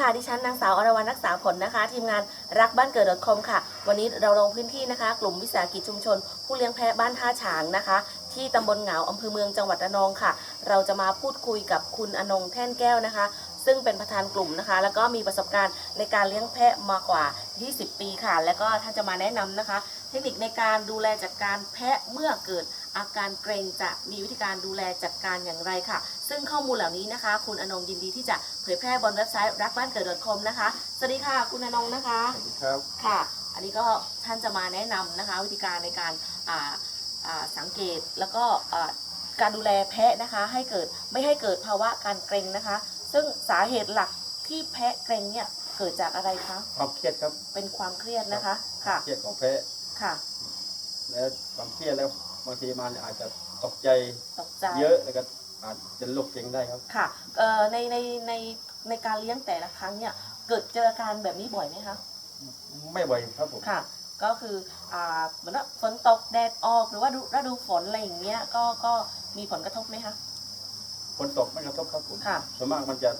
ค่ะ ดิฉันนางสาวอรวรรณรักษาผลนะคะ ทีมงานรักบ้านเกิด .com ค่ะ วันนี้เราลงพื้นที่นะคะ กลุ่มวิสาหกิจชุมชน ผู้เลี้ยงแพะบ้านท่าฉางนะคะ ที่ตำบลเหงาอำเภอเมืองจังหวัดระนองค่ะ เราจะมาพูดคุยกับคุณอนงแท่นแก้วนะคะ ซึ่งเป็นประธานกลุ่มนะคะ แล้วก็มีประสบการณ์ในการเลี้ยงแพะมากว่า 20 ปีค่ะ แล้วก็ท่านจะมาแนะนำนะคะ เทคนิคในการดูแลจัดการแพะเมื่อเกิด อาการเกรงจะมีวิธีการดูแลจัดการอย่างไรค่ะ ซึ่งข้อมูลเหล่านี้นะคะ คุณอนงยินดีที่จะเผยแพร่บนเว็บไซต์รักบ้านเกิด .com นะคะ สวัสดีค่ะ คุณอนงนะคะครับค่ะ อันนี้ก็ท่านจะมาแนะนำนะคะ วิธีการในการอ่าอ่าสังเกตแล้วก็อ่าการดูแลแพะนะคะให้เกิดไม่ให้เกิดภาวะการเกรงนะคะ ซึ่งสาเหตุหลักที่แพะเกรงเนี่ยเกิดจากอะไรคะความเครียดครับเป็นความเครียดนะคะค่ะเครียดของแพะค่ะ แล้วความเครียดแล้ว บางทีมันอาจจะตกใจตกใจเยอะแล้วก็อาจจะโรคเก่งได้ครับ ค่ะเอ่อในในในในการเลี้ยงแต่ละครั้งเนี่ยเกิดเจออาการแบบนี้บ่อยไหมคะไม่บ่อยครับผมค่ะ ก็คืออ่าเหมือนว่าฝนตกแดดออกหรือว่าฤฤดูฝนอะไรอย่างเงี้ยก็ก็มีผลกระทบไหมคะฝนตกไม่กระทบครับผมค่ะส่วนมากมันจะ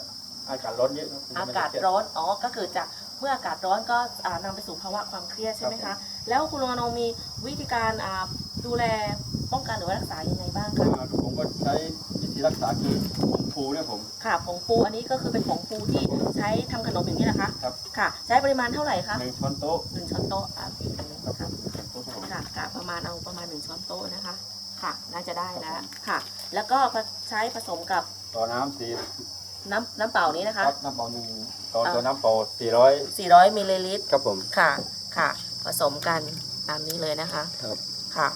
อากาศร้อนเยอะครับอากาศร้อนอ๋อก็เกิดจาก เมื่ออากาศร้อนก็อ่านำไปสู่ภาวะความเครียดใช่ไหมคะ แล้วคุณลุงอนงมีวิธีการอ่าดูแลป้องกันหรือว่ารักษายังไงบ้างคะอ่าผมก็ใช้วิธีรักษาคือผงฟูเนี่ยผมค่ะผงฟูอันนี้ก็คือเป็นผงฟูที่ใช้ทำขนมอย่างนี้นะคะครับค่ะ ใช้ปริมาณเท่าไหร่คะหนึ่งช้อนโต๊ะหนึ่งช้อนโต๊ะอ่าครับช้อนโต๊ะครับผมค่ะกะประมาณเอาประมาณหนึ่งช้อนโต๊ะนะคะค่ะ น่าจะได้แล้วค่ะ แล้วก็ใช้ผสมกับต่อน้ำสี่ น้ำน้ำเปล่านี้นะคคะ รับน้ำเปล่าหนึ่งต่ออ่า ตัวน้ำเปล่าสี่ร้อย400มิลลิลิตรครับผม ค่ะ ค่ะ ผสมกันตามนี้เลยนะคะ ครับ ค่ะ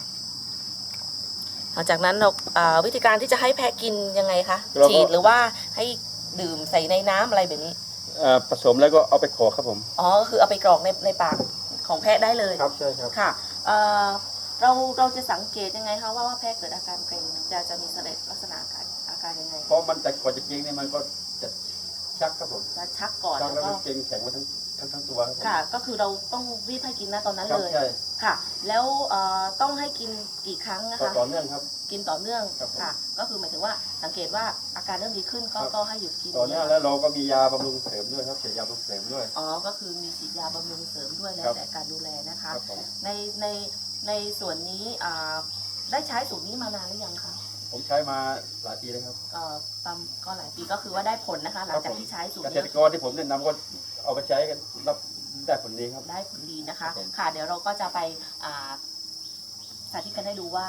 หลังจากนั้นเราอ่าวิธีการที่จะให้แพะกินยังไงคะเราก็ ฉีดหรือว่าให้ดื่มใส่ในน้ำอะไรแบบนี้อ่าผสมแล้วก็เอาไปขอครับผม อ๋อก็คือเอาไปกรอกในในปากของแพะได้เลย ครับใช่ครับ ค่ะเอ่อเราเราจะสังเกตยังไงคะว่าว่าแพะเกิดอาการเกร็งจะจะมีแสดงลักษณะอาการอา การยังไงเพราะมันแต่ก่อนจะเก่งเนี่ยมันก็จะชักครับผมจะชักก่อนชักแล้วแล้วก็มันเก่งแข็งมาทั้งทั้งทั้งตัวครับผม ค่ะ ก็คือเราต้องรีบให้กินนะตอนนั้นครับเลยใช่ ค่ะ แล้วเอ่อต้องให้กินกี่ครั้งนะต่อคะ ต่อเนื่องครับ กินต่อเนื่องครับผมค่ะ ก็คือหมายถึงว่าสังเกตว่าอาการเริ่มดีขึ้นก็ครับ ก็ให้หยุดกินต่อเนื่องแล้วเราก็มียาบำรุงเสริมด้วยครับเสียยาบำรุงเสริมด้วย อ๋อก็คือมีฉีดยาบำรุงเสริมด้วยแล้ครัวบแต่การดูแลนะคะ ครับผมในในในส่วนนี้อ่าได้ใช้สูตรนี้มานานหรือยังคะ ผมใช้มาหลายปีแล้วครับเอ่อประมาณก็หลายปีก็คือว่าได้ผลนะคะ หลังจากครับผมที่ใช้สูตเกรษนี้ตรกรที่ผมแนะนำก็เอาไปใช้กันรับได้ผลดีครับ ได้ผลดีนะคะ ครับผม ค่ะเดี๋ยวเราก็จะไปอ่าสาธิตกันให้ดูว่า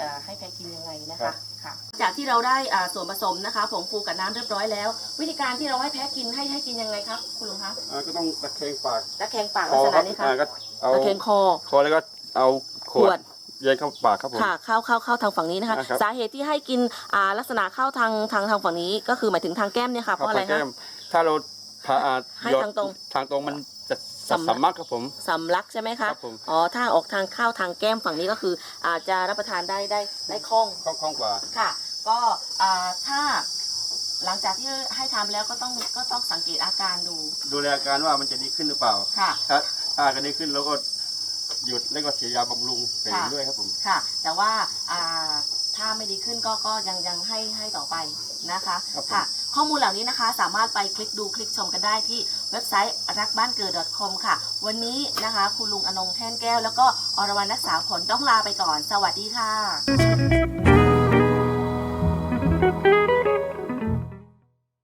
อ่าให้แพะกินยังไงนะคะค่ะ จากที่เราได้อ่าส่วนผสมนะคะผงฟูกับน้ำเรียบร้อยแล้ว วิธีการที่เราให้แพะกินให้ให้กินยังไงครับคุณลุงคะอ่าก็ต้องตะเคงปากตะแคงปากคลักอษครัณะบนี้ค่ะอ่าก็เอาตะแคงคอ คอแล้วก็เอาขขววดด เย็นเข้าปากครับผม ค่ะเข้าเข้าเข้าทางฝั่งนี้นะคะนะครับ สาเหตุที่ให้กินอ่าลักษณะเข้าทางทางทางฝั่งนี้ ก็คือหมายถึงทางแก้มเนี่ยค่ะเพราะอะไรครัคะบทางแก้มถ้าเราผ่าอ่าให้หยดทางตรงทางตรงมันจะสำลัก สำมักครับผม สำลักใช่ไหมคคะรับผม อ๋อถ้าออกทางเข้าทางแก้มฝั่งนี้ก็คืออาจจะรับประทานได้ได้ได้คล่อง คล่องคล่องกว่า ค่ะก็อ่าถ้าหลังจากที่ให้ทำแล้วก็ต้องก็ต้องสังเกตอาการดูดูแลอาการว่ามันจะดีขึ้นหรือเปล่า ค่ะ ถ้าถ้าอาการดีขึ้นแล้วก็ หยุดแล้วก็เสียยาบำรุงเสริมค่ะ ด้วยครับผม ค่ะ แต่ว่าอ่าถ้าไม่ดีขึ้นก็ก็ยังยังให้ให้ต่อไปนะคะครับผม ค่ะ ข้อมูลเหล่านี้นะคะสามารถไปคลิกดูคลิกชมกันได้ที่เว็บไซต์รักบ้านเกิด .com ค่ะ วันนี้นะคะคุณลุงอนงแท่นแก้ว แล้วก็อรวรรณรักษาผลต้องลาไปก่อน สวัสดีค่ะ